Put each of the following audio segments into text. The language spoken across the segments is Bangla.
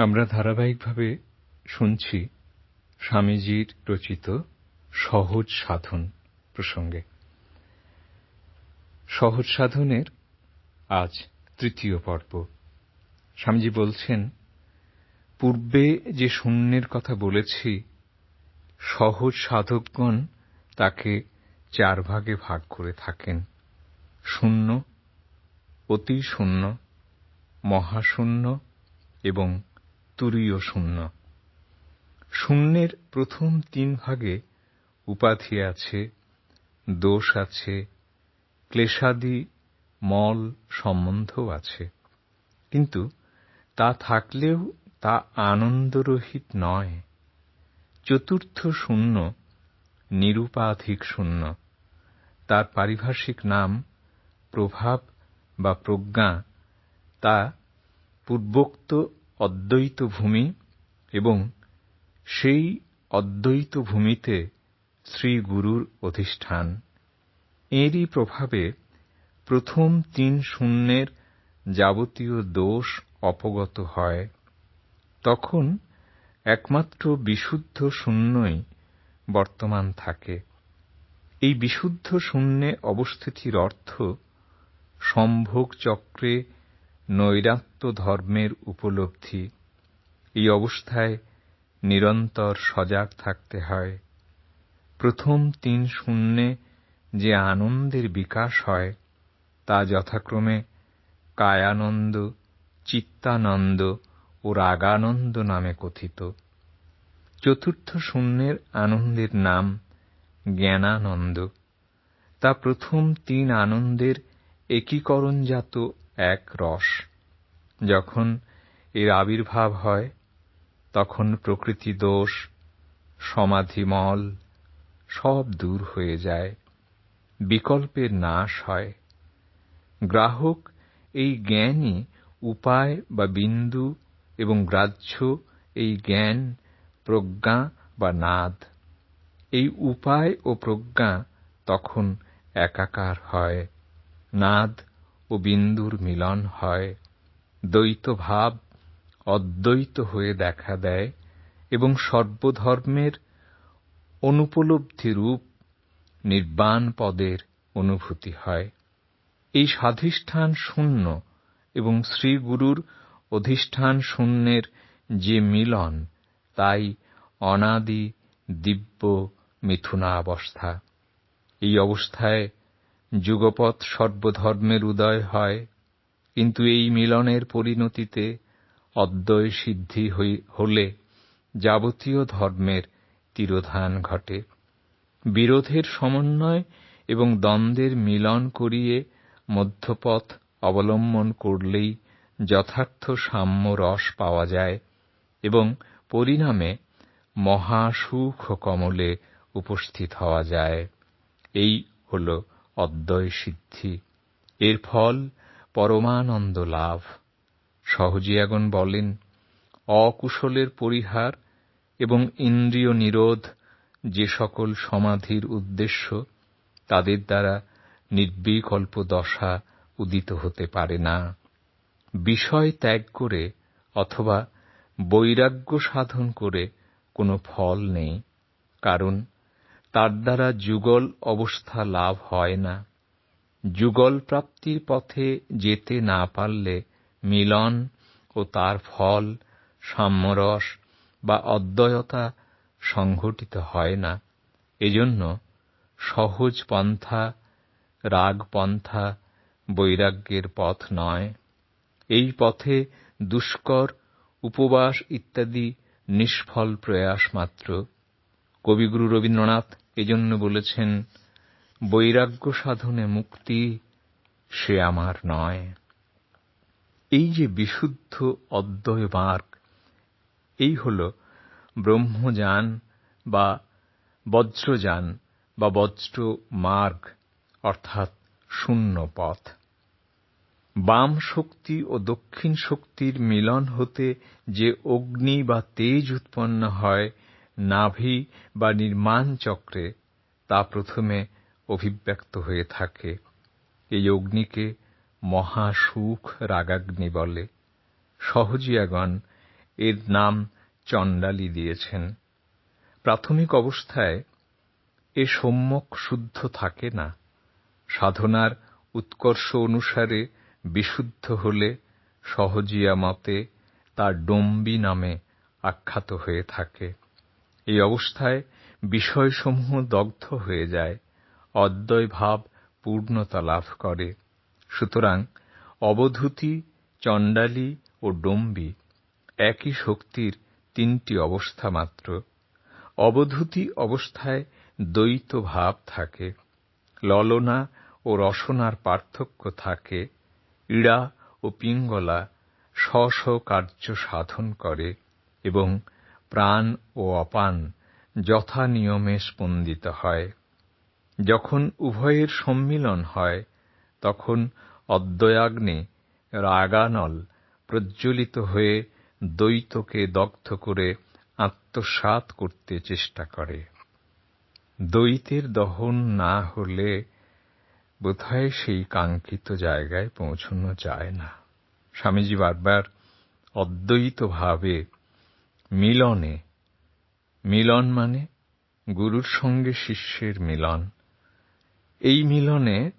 আমরা ধারাবাহিকভাবে শুনছি স্বামীজির রচিত সহজ সাধন প্রসঙ্গে। সহজ সাধনের আজ তৃতীয় পর্ব। স্বামীজি বলছেন, পূর্বে যে শূন্যের কথা বলেছি, সহজ সাধকগণ তাকে চার ভাগে ভাগ করে থাকেন। শূন্য, অতি শূন্য, মহাশূন্য এবং তুরীয় শূন্য। শূন্যের প্রথম তিন ভাগে উপাধি আছে, দোষ আছে, ক্লেশাদি, মল সম্বন্ধও আছে। কিন্তু তা থাকলেও তা আনন্দরহিত নয়। চতুর্থ শূন্য নিরুপাধিক শূন্য। তার পারিভাষিক নাম প্রভাব বা প্রজ্ঞা। তা পূর্বোক্ত অদ্বৈত ভূমি এবং সেই অদ্বৈত ভূমিতে শ্রীগুরুর অধিষ্ঠান। এঁরই প্রভাবে প্রথম তিন শূন্যের যাবতীয় দোষ অপগত হয়। তখন একমাত্র বিশুদ্ধ শূন্যই বর্তমান থাকে। এই বিশুদ্ধ শূন্যে অবস্থিতির অর্থ সম্ভোগ চক্রে নৈরাত্য ধর্মের উপলব্ধি। এই অবস্থায় নিরন্তর সজাগ থাকতে হয়। প্রথম তিন শূন্যে যে আনন্দের বিকাশ হয়, তা যথাক্রমে কায়ানন্দ, চিত্তানন্দ ও রাগানন্দ নামে কথিত। চতুর্থ শূন্যের আনন্দের নাম জ্ঞানানন্দ। তা প্রথম তিন আনন্দের একীকরণজাত এক রস। যখন এর আবির্ভাব হয়, তখন প্রকৃতি দোষ, সমাধিমল সব দূর হয়ে যায়। বিকল্পের নাশ হয়। গ্রাহক এই জ্ঞানই উপায় বা বিন্দু এবং গ্রাহ্য এই জ্ঞান, প্রজ্ঞা বা নাদ। এই উপায় ও প্রজ্ঞা তখন একাকার হয়। নাদ ও বিন্দুর মিলন হয়। দ্বৈত ভাব অদ্বৈত হয়ে দেখা দেয় এবং সর্বধর্মের অনুপলব্ধি রূপ নির্বাণ পদের অনুভূতি হয়। এই স্বাধিষ্ঠান শূন্য এবং শ্রীগুরুর অধিষ্ঠান শূন্যের যে মিলন, তাই অনাদি দিব্য মিথুনাবস্থা। এই অবস্থায় যুগপৎ সর্বধর্মের উদয় হয়, কিন্তু এই মিলনের পরিণতিতে অদ্বয় সিদ্ধি হলে যাবতীয় ধর্মের তিরোধান ঘটে। বিরোধের সমন্বয় এবং দ্বন্দ্বের মিলন করিয়ে মধ্যপথ অবলম্বন করলেই যথার্থ সাম্য রস পাওয়া যায় এবং পরিণামে মহাসুখ কমলে উপস্থিত হওয়া যায়। এই হল অদ্বয় সিদ্ধি। এর ফল পরমানন্দ লাভ। সহজিয়াগণ বলেন, অকুশলের পরিহার এবং ইন্দ্রিয় নিরোধ যে সকল সমাধির উদ্দেশ্য, তাদের দ্বারা নির্বিকল্প দশা উদিত হতে পারে না। বিষয় ত্যাগ করে অথবা বৈরাগ্য সাধন করে কোনো ফল নেই, কারণ তার দ্বারা যুগল অবস্থা লাভ হয় না। যুগল প্রাপ্তির পথে যেতে না পারলে মিলন ও তার ফল, সাম্যরস বা অদ্বয়তা সংঘটিত হয় না। এজন্য সহজ পন্থা, রাগ পন্থা বৈরাগ্যের পথ নয়। এই পথে দুষ্কর, উপবাস ইত্যাদি নিষ্ফল প্রয়াস মাত্র। কবিগুরু রবীন্দ্রনাথ এজন্য বলেছেন, বৈরাগ্য সাধনে মুক্তি সে আমার নয়। এই যে বিশুদ্ধ অদ্বয় মার্গ, এই হল ব্রহ্মযান বা বজ্রযান বা বজ্র মার্গ, অর্থাৎ শূন্য পথ। বাম শক্তি ও দক্ষিণ শক্তির মিলন হতে যে অগ্নি বা তেজ উৎপন্ন হয় নাভি বা নির্মাণ চক্রে তা প্রথমে অভিব্যক্ত হয়ে থাকে। এই অগ্নিকে মহাসুখ রাগাগ্নি বলে। সহজিয়াগণ এর নাম চণ্ডালী দিয়েছেন। প্রাথমিক অবস্থায় এ সম্যক শুদ্ধ থাকে না। সাধনার উৎকর্ষ অনুসারে বিশুদ্ধ হলে সহজিয়া মতে তা ডম্বী নামে আখ্যাত হয়ে থাকে। এই অবস্থায় বিষয়সমূহ দগ্ধ হয়ে যায় অদ্বয় ভাব পূর্ণতা লাভ করে। সুতরাং অবধূতি, চণ্ডালী ও ডম্বী একই শক্তির তিনটি অবস্থা মাত্র। অবধূতি অবস্থায় দ্বৈত ভাব থাকে, ললনা ও রসনার পার্থক্য থাকে, ইড়া ও পিঙ্গলা স্ব স্ব কার্য সাধন করে এবং প্রাণ ও অপান যথা নিয়মে স্পন্দিত হয়। যখন উভয়ের সম্মিলন হয়, তখন অদ্বয়াগ্নে রাগানল প্রজ্জ্বলিত হয়ে দ্বৈতকে দগ্ধ করে আত্মসাৎ করতে চেষ্টা করে। দ্বৈতের দহন না হলে বোধহয় সেই কাঙ্ক্ষিত জায়গায় পৌঁছনো যায় না। স্বামীজি বারবার অদ্বৈতভাবে ভাবে মিলনে। মিলন মানে গুরুর সঙ্গে শিষ্যের মিলন। এই মিলনে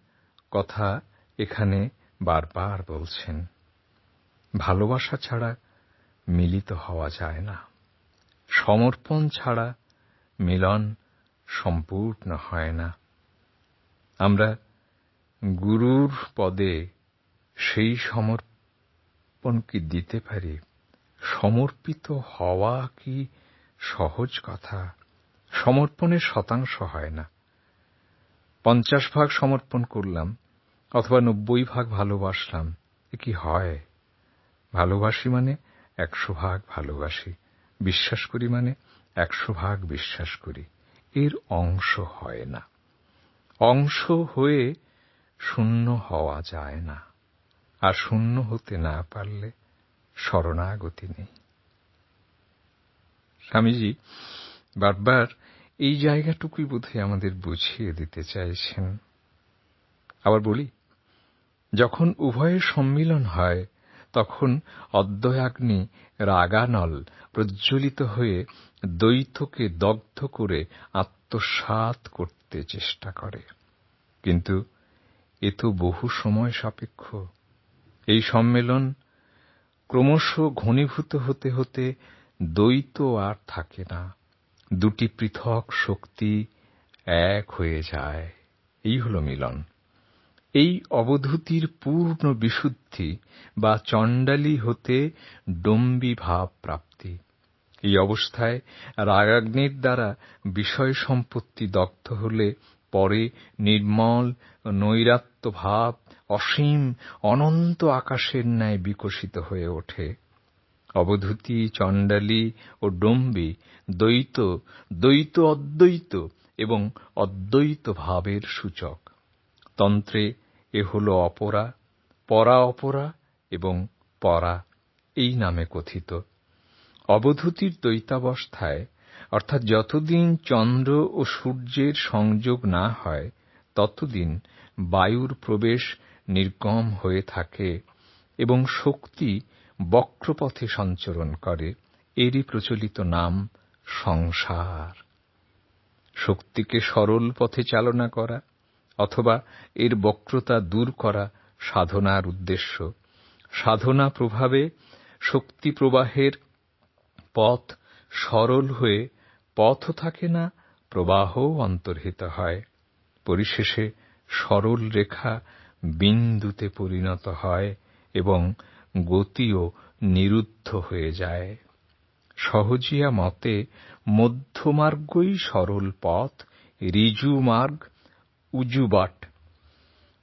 কথা এখানে বারবার বলছেন। ভালোবাসা ছাড়া মিলিত হওয়া যায় না। সমর্পণ ছাড়া মিলন সম্পূর্ণ হয় না। আমরা গুরুর পদে সেই সমর্পণ কি দিতে পারি সমর্পিত হওয়া কি সহজ কথা? সমর্পণের শতাংশ হয় না। পঞ্চাশ ভাগ সমর্পণ করলাম, অথবা নব্বই ভাগ ভালোবাসলাম, এ কি হয়? ভালোবাসি মানে একশো ভাগ ভালোবাসি, বিশ্বাস করি মানে একশো ভাগ বিশ্বাস করি, এর অংশ হয় না। অংশ হয়ে শূন্য হওয়া যায় না, আর শূন্য হতে না পারলে শরণাগতি নেই। স্বামীজি বারবার এই জায়গাটুকুই বোধহয় আমাদের বুঝিয়ে দিতে চাইছেন। আবার বলি, যখন উভয়ের সম্মিলন হয়, তখন অদ্বয়াগ্নি রাগানল প্রজ্বলিত হয়ে দ্বৈতকে দগ্ধ করে আত্মসাৎ করতে চেষ্টা করে। কিন্তু এ তো বহু সময় সাপেক্ষ। এই সম্মেলন ক্রমশ ঘনীভূত হতে হতে দ্বৈত আর থাকে না। দুটি পৃথক শক্তি এক হয়ে যায়। এই হল মিলন। এই অবধূতির পূর্ণ বিশুদ্ধি বা চণ্ডালী হতে ডম্বী ভাব প্রাপ্তি। এই অবস্থায় রাগাগ্নির দ্বারা বিষয় সম্পত্তি দগ্ধ হলে পরে নির্মল নৈরাত্য ভাব অসীম, অনন্ত আকাশের ন্যায় বিকশিত হয়ে ওঠে। অবধূতি, চণ্ডালী ও ডম্বী, দ্বৈত দ্বৈত অদ্বৈত এবং অদ্বৈত ভাবের সূচক। তন্ত্রে এ হল অপরা, পরা অপরা এবং পরা, এই নামে কথিত। অবধূতির দ্বৈতাবস্থায়, অর্থাৎ যতদিন চন্দ্র ও সূর্যের সংযোগ না হয়, ততদিন বায়ুর প্রবেশ নির্গম হয়ে থাকে এবং শক্তি বক্রপথে সঞ্চরণ করে, এরই প্রচলিত নাম সংসার। শক্তিকে সরল পথে চালনা করা অথবা এর বক্রতা দূর করা সাধনার উদ্দেশ্য। সাধনা প্রভাবে শক্তি প্রবাহের পথ সরল হয়ে পথও থাকে না, প্রবাহও অন্তর্হিত হয়। পরিশেষে সরল রেখা বিন্দুতে পরিণত হয় এবং গতিও নিরুদ্ধ হয়ে যায়। সহজিয়া মতে মধ্যমার্গই সরল পথ ঋজু মার্গ উজুবাট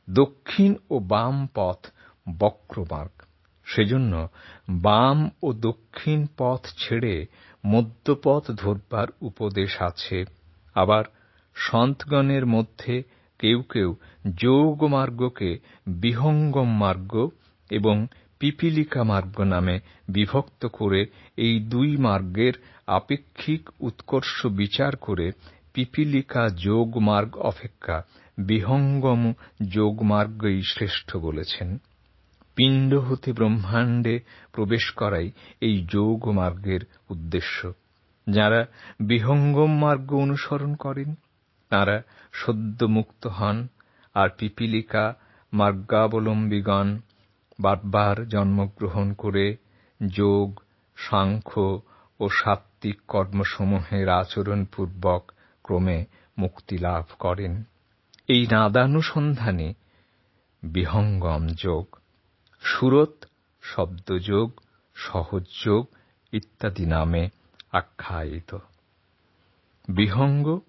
দক্ষিণ ও বাম পথ বক্রমার্গ সেজন্য বাম ও দক্ষিণ পথ ছেড়ে মধ্যপথ ধরবার উপদেশ আছে। আবার সন্তগণের মধ্যে কেউ কেউ যোগমার্গকে বিহঙ্গম মার্গ এবং পিপীলিকা মার্গ নামে বিভক্ত করে এই দুই মার্গের আপেক্ষিক উৎকর্ষ বিচার করে পিপীলিকা যোগমার্গ অপেক্ষা বিহঙ্গম যোগমার্গই শ্রেষ্ঠ বলেছেন। পিণ্ড হতে ব্রহ্মাণ্ডে প্রবেশ করাই এই যোগ মার্গের উদ্দেশ্য। যাঁরা বিহঙ্গম মার্গ অনুসরণ করেন, তাঁরা সদ্য মুক্ত হন আর পিপীলিকা মার্গাবলম্বীগণ বারবার জন্মগ্রহণ করে যোগ, সাংখ্য ও সাত্ত্বিক কর্মসমূহের আচরণপূর্বক ক্রমে মুক্তি লাভ করেন। এই নাদানুসন্ধানে বিহঙ্গম যোগ, সুরত শব্দযোগ, সহজযোগ ইত্যাদি নামে আখ্যায়িত। বিহঙ্গ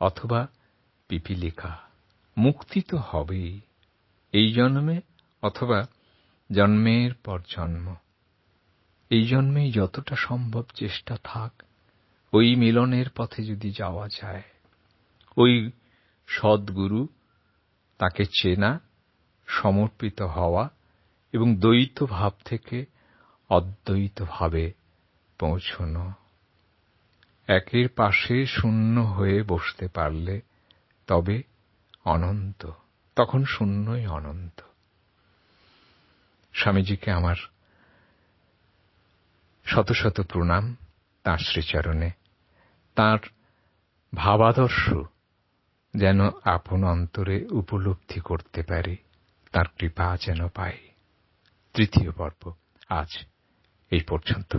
অথবা পিপীলিকা। মুক্তি তো হবেই। এই জন্মে অথবা জন্মের পর জন্ম। এই জন্মেই যতটা সম্ভব চেষ্টা থাক। ওই মিলনের পথে যদি যাওয়া যায়। ওই সদ্গুরু তাকে চেনা, সমর্পিত হওয়া এবং দ্বৈত ভাব থেকে অদ্বৈত ভাবে পৌঁছনো। একের পাশে শূন্য হয়ে বসতে পারলে তবে অনন্ত, তখন শূন্যই অনন্ত। স্বামীজিকে আমার শত শত প্রণাম, তাঁর শ্রীচরণে। তাঁর ভাবাদর্শ যেন আপন অন্তরে উপলব্ধি করতে পারি, তাঁর কৃপা যেন পাই। তৃতীয় পর্ব আজ এই পর্যন্ত।